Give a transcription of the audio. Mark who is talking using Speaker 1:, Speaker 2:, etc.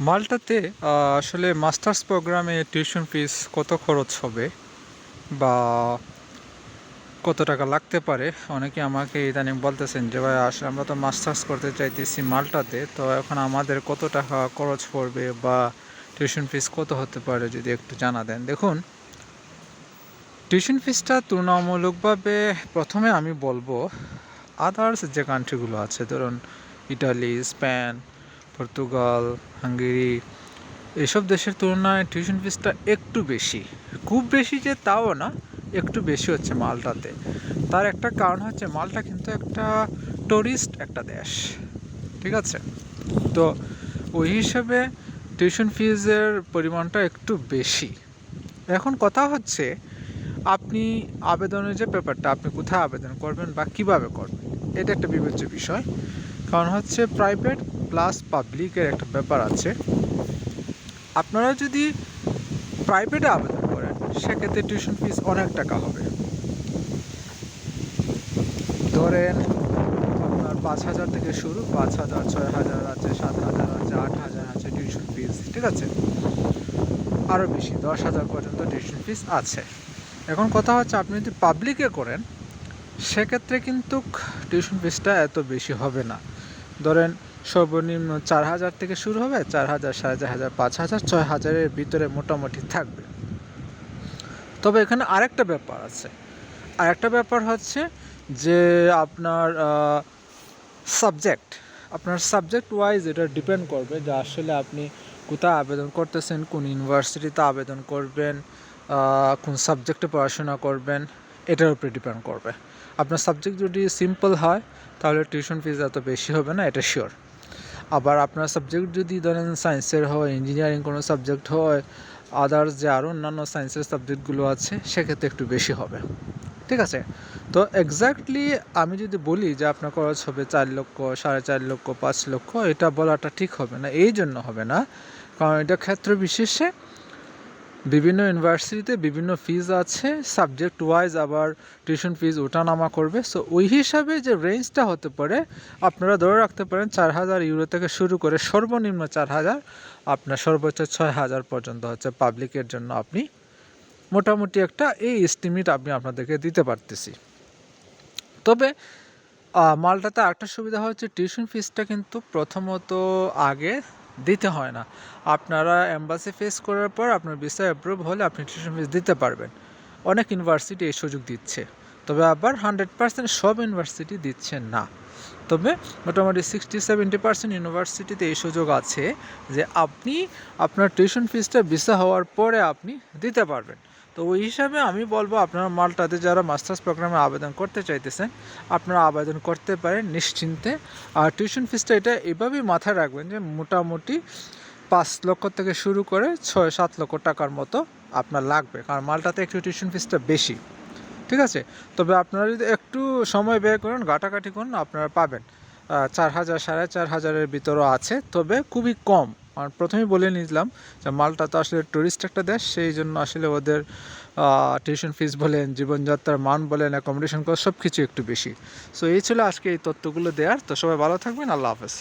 Speaker 1: মাল্টাতে আসলে মাস্টার্স প্রোগ্রামে tuition fees কত খরচ হবে? বা কত টাকা লাগতে পারে? অনেকে আমাকে ইদানিং বলতেছেন যে, ভাই আসলে আমরা তো মাস্টার্স করতে চাইতেছি মালটাতে, তো এখন আমাদের কত টাকা খরচ পড়বে বা টিউশন ফিস কত হতে পারে? যদি একটু জানা দেন। দেখুন, টিউশন ফিসটা তুলনামূলকভাবে প্রথমে আমি বলব, আদার্স যে কান্ট্রিগুলো আছে, ধরুন, ইটালি, স্পেন পর্তুগাল, হাঙ্গেরি, এসব দেশের তুলনায় টিউশন ফিসটা একটু বেশি। খুব বেশি যে তাও না, একটু বেশি হচ্ছে মালটাতে। তার একটা কারণ হচ্ছে মালটা কিন্তু একটা টুরিস্ট একটা দেশ। ঠিক আছে? তো ওই হিসাবে টিউশন ফিজের পরিমাণটা একটু বেশি। এখন কথা হচ্ছে, আপনি আবেদনের যে পেপারটা আপনি কোথায় আবেদন করবেন বা কীভাবে করবেন, এটা একটা বিবেচ্য বিষয়। কারণ হচ্ছে প্রাইভেট প্লাস পাবলিকের একটা ব্যাপার আছে। আপনারা যদি প্রাইভেটে আবেদন করেন, সেক্ষেত্রে টিউশন ফিস অনেক টাকা হবে। ধরেন আপনার পাঁচ হাজার থেকে শুরু, পাঁচ হাজার, ছয় হাজার আছে, সাত হাজার আছে, আট হাজার আছে টিউশন ফিস ঠিক আছে? আরও বেশি, দশ হাজার পর্যন্ত টিউশন ফিস আছে। এখন কথা হচ্ছে, আপনি যদি পাবলিকে করেন, সেক্ষেত্রে কিন্তু টিউশন ফিসটা এত বেশি হবে না। ধরেন সর্বনিম্ন চার হাজার থেকে শুরু হবে, চার হাজার, সাড়ে চার হাজার, পাঁচ হাজার, ছয় হাজারের ভিতরে মোটামুটি থাকবে। তবে এখানে আরেকটা ব্যাপার আছে। আরেকটা ব্যাপার হচ্ছে যে আপনার সাবজেক্ট আপনার সাবজেক্ট ওয়াইজ এটা ডিপেন্ড করবে যে আসলে আপনি কোথায় আবেদন করতেছেন, কোন ইউনিভার্সিটিতে আবেদন করবেন কোন সাবজেক্টে পড়াশোনা করবেন। এটার উপরে ডিপেন্ড করবে। আপনার সাবজেক্ট যদি সিম্পল হয়, তাহলে টিউশন ফিজ এত বেশি হবে না, এটা শিওর আবার আপনার সাবজেক্ট যদি ধরেন সায়েন্সের হয় ইঞ্জিনিয়ারিং কোনো সাবজেক্ট হয় আদার্স যে আরও অন্যান্য সায়েন্সের সাবজেক্টগুলো আছে, সেক্ষেত্রে একটু বেশি হবে। ঠিক আছে? তো এক্স্যাক্টলি আমি যদি বলি যে আপনার খরচ হবে চার লক্ষ, সাড়ে চার লক্ষ, পাঁচ লক্ষ, এটা বলাটা ঠিক হবে না, এই জন্য হবে না। কারণ এটা ক্ষেত্র বিশেষে বিভিন্ন ইউনিভার্সিটিতে বিভিন্ন ফিজ আছে সাবজেক্ট ওয়াইজ আবার টিউশন ফিজ ওঠানামা করবে। সো ওই হিসাবে যে রেঞ্জটা হতে পারে, আপনারা ধরে রাখতে পারেন চার হাজার ইউরো থেকে শুরু করে সর্বনিম্ন চার হাজার, আপনার সর্বোচ্চ ছয় হাজার পর্যন্ত হচ্ছে পাবলিকের জন্য আপনি মোটামুটি একটা এই এস্টিমেট আমি আপনাদেরকে দিতে পারতেছি। তবে মালটাতে একটা সুবিধা হচ্ছে টিউশন ফিজটা কিন্তু প্রথমত আগে দিতে হয় না। আপনারা অ্যাম্বাসি ফেস করার পর আপনার ভিসা অ্যাপ্রুভ হলে আপনি টিউশন ফিস দিতে পারবেন। অনেক ইউনিভার্সিটি এই সুযোগ দিচ্ছে। তবে আবার হান্ড্রেড পার্সেন্ট সব ইউনিভার্সিটি দিচ্ছে না। তবে মোটামুটি সিক্সটি সেভেন্টি পার্সেন্ট ইউনিভার্সিটিতে এই সুযোগ আছে যে আপনি আপনার টিউশন ফিসটা ভিসা হওয়ার পরে আপনি দিতে পারবেন। তো ওই হিসাবে আমি বলব আপনারা মালটাতে যারা মাস্টার্স প্রোগ্রামে আবেদন করতে চাইতেছেন, আপনারা আবেদন করতে পারেন নিশ্চিন্তে। আর টিউশন ফিসটা এটা এভাবেই মাথায় রাখবেন যে মোটামুটি পাঁচ লক্ষ থেকে শুরু করে ছয় সাত লক্ষ টাকার মতো আপনার লাগবে, কারণ মালটাতে একটু টিউশন ফিসটা বেশি। ঠিক আছে? তবে আপনারা যদি একটু সময় ব্যয় করেন, ঘাটাঘাটি করুন, আপনারা পাবেন। চার হাজার, সাড়ে চার হাজারের ভিতরও আছে, তবে খুবই কম। আর প্রথমেই বলে নিলাম যে মালটা তো আসলে ট্যুরিস্ট একটা দেশ, সেই জন্য আসলে ওদের টিউশন ফিস বলেন, জীবনযাত্রার মান বলেন অ্যাকোমোডেশন কস্ট সব কিছু একটু বেশি। সো এই ছিল আজকে এই তথ্যগুলো দেওয়ার তো সবাই ভালো থাকবেন, আল্লাহ হাফেজ।